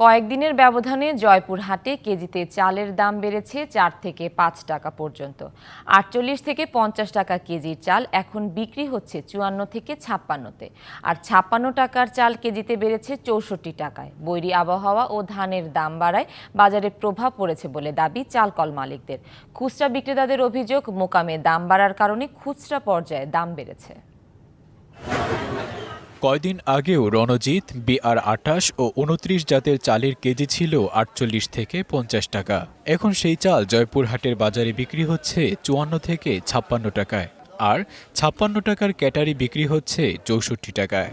কয়েকদিনের ব্যবধানে জয়পুরহাটে কেজিতে চালের দাম বেড়েছে চার থেকে পাঁচ টাকা পর্যন্ত। আটচল্লিশ থেকে পঞ্চাশ টাকা কেজির চাল এখন বিক্রি হচ্ছে চুয়ান্ন থেকে ছাপ্পান্নতে। আর ছাপ্পান্ন টাকার চাল কেজিতে বেড়েছে চৌষট্টি টাকায়। বৈরী আবহাওয়া ও ধানের দাম বাড়ায় বাজারে প্রভাব পড়েছে বলে দাবি চালকল মালিকদের। খুচরা বিক্রেতাদের অভিযোগ, মোকামে দাম বাড়ার কারণে খুচরা পর্যায়ে দাম বেড়েছে। কয়দিন আগেও রণজিৎ বিআর আঠাশ ও উনত্রিশ জাতের চালের কেজি ছিল আটচল্লিশ থেকে পঞ্চাশ টাকা। এখন সেই চাল জয়পুরহাটের বাজারে বিক্রি হচ্ছে চুয়ান্ন থেকে ছাপ্পান্ন টাকায় আর ছাপ্পান্ন টাকার ক্যাটারি বিক্রি হচ্ছে চৌষট্টি টাকায়।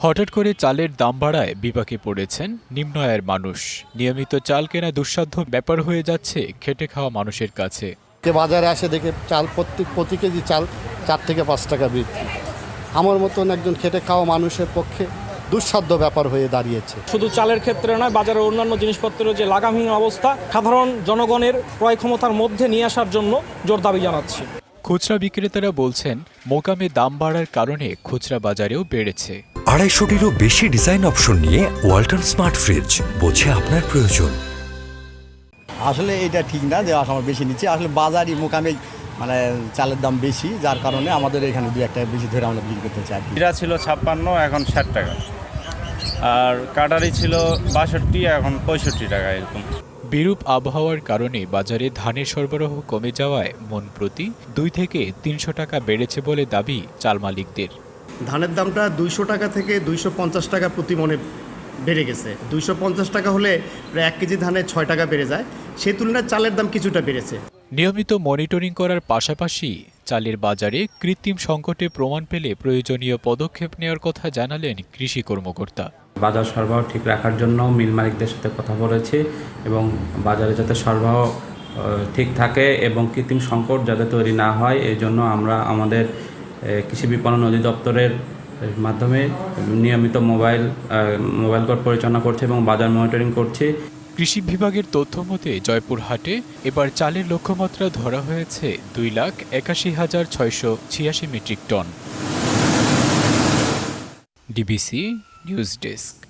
হঠাৎ করে চালের দাম বাড়ায় বিপাকে পড়েছেন নিম্ন আয়ের মানুষ। নিয়মিত চাল কেনা দুঃসাধ্য ব্যাপার হয়ে যাচ্ছে খেটে খাওয়া মানুষের কাছে। বাজারে আসে দেখে চাল প্রত্যেক প্রতি কেজি চাল চার থেকে পাঁচ টাকা বৃদ্ধি আমার মতন একজন খেটে খাওয়া মানুষের পক্ষে দুঃসাধ্য ব্যাপার হয়ে দাঁড়িয়েছে। শুধু চালের ক্ষেত্রে নয় বাজারের অন্যান্য জিনিসপত্রের যে লাগামহীন অবস্থা সাধারণ জনগণের ক্রয় ক্ষমতার মধ্যে নিয়ে আসার জন্য জোর দাবি জানাচ্ছি। খুচরা বিক্রেতারা বলছেন মোকামে দাম বাড়ার কারণে খুচরা বাজারেও বেড়েছে। আড়াইশোটিরও বেশি ডিজাইন অপশন নিয়ে ওয়াল্টন স্মার্ট ফ্রিজ বোঝে আপনার প্রয়োজন। আসলে এটা ঠিক না যে আমার বেশি নিচ্ছে। আসলে বাজারই মোকামে মানে চালের দাম বেশি যার কারণে আমাদের এখানে দু একটা বেশি ধরে আমরা বিক্রি করতে চাই। জিরা ছিল ছাপ্পান্ন এখন ষাট টাকা। আর কাটারি ছিল বাষট্টি এখন পঁয়ষট্টি টাকা এরকম। বিরূপ আবহাওয়ার কারণে বাজারে ধানের সরবরাহ কমে যাওয়ায় মন প্রতি দুই থেকে তিনশো টাকা বেড়েছে বলে দাবি চাল মালিকদের। ধানের দামটা দুইশো টাকা থেকে দুইশো পঞ্চাশ টাকা প্রতি মনে বেড়ে গেছে। দুইশো পঞ্চাশ টাকা হলে প্রায় এক কেজি ধানে ছয় টাকা বেড়ে যায়। সেই তুলনায় চালের দাম কিছুটা বেড়েছে। নিয়মিত মনিটরিং করার পাশাপাশি চালের বাজারে কৃত্রিম সংকটে প্রমাণ পেলে প্রয়োজনীয় পদক্ষেপ নেওয়ার কথা জানালেন কৃষি কর্মকর্তা। বাজার সরবরাহ ঠিক রাখার জন্য মিল মালিকদের সাথে কথা বলেছি এবং বাজারে যাতে সরবরাহ ঠিক থাকে এবং কৃত্রিম সংকট যাতে তৈরি না হয়, এই জন্য আমরা আমাদের কৃষি বিপণন অধিদপ্তরের মাধ্যমে নিয়মিত মোবাইল মোবাইল কোড পরিচালনা করছে এবং বাজার মনিটরিং করছে। কৃষি বিভাগের তথ্য মতে, জয়পুরহাটে এবার চালের লক্ষ্যমাত্রা ধরা হয়েছে দুই লাখ একাশি হাজার ছয়শো ছিয়াশি metric ton. DBC news desk.